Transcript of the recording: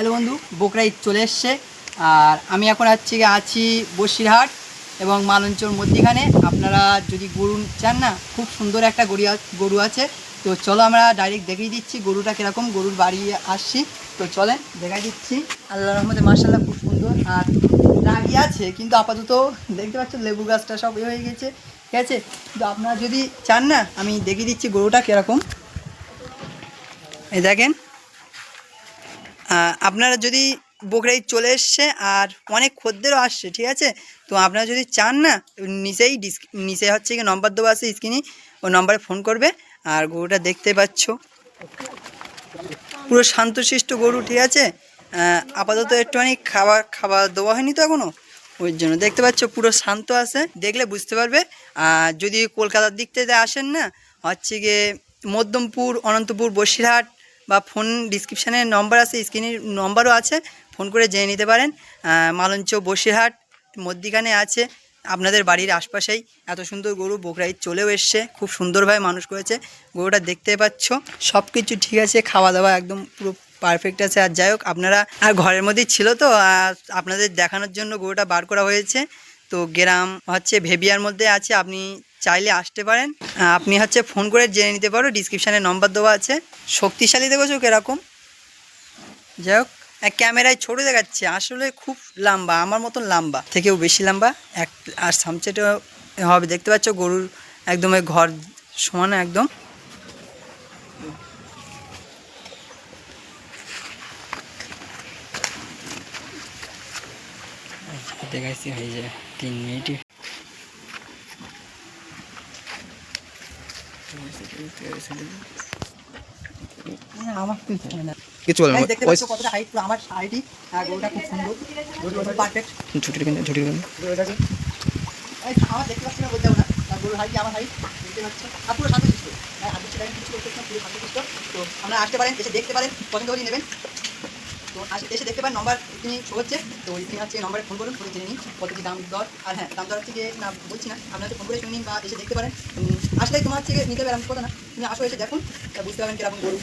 Hello বন্ধু বোকরা ঈদ চলে এসছে। আর আমি এখন আছি আছি বসিরহাট এবং মালঞ্চর মধ্যিখানে। আপনারা যদি গরু চান না, খুব সুন্দর একটা গরু গরু আছে। তো চলো আমরা ডাইরেক্ট দেখিয়ে দিচ্ছি গরুটা কীরকম, গরুর বাড়ি আসছি। তো চলেন, দেখাই দিচ্ছি। আল্লাহ রহমতে মার্শাল্লাহ খুব সুন্দর। আর রাগি আছে, কিন্তু আপাতত দেখতে পাচ্ছ লেবু গাছটা সব হয়ে গেছে। ঠিক আছে? কিন্তু আপনারা যদি চান না, আমি দেখিয়ে দিচ্ছি গরুটা কীরকম। এই দেখেন আপনারা যদি বকরাই চলে এসছে আর অনেক খদ্দেরও আসছে, ঠিক আছে? তো আপনারা যদি চান না নিচেই ডিস নিচে হচ্ছে কি নম্বর দেওয়া আছে স্ক্রিনে ওই নম্বরে ফোন করবে আর গরুটা দেখতে পাচ্ছ। পুরো শান্তশিষ্ট গরু, ঠিক আছে? আপাতত একটুখানি খাবার খাবার দেওয়া হয়নি তো এখনও ওই জন্য দেখতে পাচ্ছ পুরো শান্ত আছে, দেখলে বুঝতে পারবে। আর যদি কলকাতার দিক থেকে আসেন না, হচ্ছে গিয়ে মধ্যমপুর, অনন্তপুর, বসিরহাট বা ফোন ডিসক্রিপশানে নম্বর আছে স্ক্রিনের নম্বরও আছে, ফোন করে জেনে নিতে পারেন। মালঞ্চ, বসিরহাট মধ্যিখানে আছে, আপনাদের বাড়ির আশপাশেই। এত সুন্দর গরু বকরাই চলেও এসছে, খুব সুন্দরভাবে মানুষ করেছে। গরুটা দেখতে পাচ্ছ সব কিছু ঠিক আছে খাওয়া দাওয়া একদম পুরো পারফেক্ট আছে। আর যাই হোক, আপনারা আর ঘরের মধ্যেই ছিল তো আপনাদের দেখানোর জন্য গরুটা বার করা হয়েছে। তো গ্রাম হচ্ছে ভেবিয়ার মধ্যে আছে, আপনি চাইলে আসতে পারেন। আপনি হচ্ছে ফোন করে জেনে নিতে পারো ডিসক্রিপশানে নম্বর দেওয়া আছে। শক্তিশালী দেখেছ কীরকম? যাই হোক ক্যামেরায় ছোট দেখাচ্ছে, আসলে খুব লম্বা, আমার মতন লম্বা, থেকেও বেশি লম্বা। এক আর সামচেটা হবে, দেখতে পাচ্ছ গরুর একদম ঘর সমান একদম। দেখাইছি, হয়ে যায়। তিন মিনিটই। আমার তুই জানে না কিছু বলবেন এই কতটা হাইট আমার হাইটই আর গরুটা খুব সুন্দর। পারফেক্ট আমার দেখতে পাচ্ছি না বলতে না। গরুর হাইট আমার হাইট দেখতে পাচ্ছ। আর পুরো কিছু করতে পুরো তো আপনারা আসতে পারেন এসে দেখতে পারেন পছন্দ করে নেবেন। তো এসে দেখতে পারেন নম্বর তিনি হচ্ছে। তো তিনি হচ্ছে নম্বরে ফোন করুন করে জেনে নিন কত কি দাম দর। আর হ্যাঁ দাম দর যে না বলছি না। আপনারা ফোন করে শুনে বা এসে দেখতে পারেন। আসলে তোমার থেকে নিতে পারেন কথা না। তুমি আসো এসে দেখুন বুঝতে পারবেন কীরকম গরু।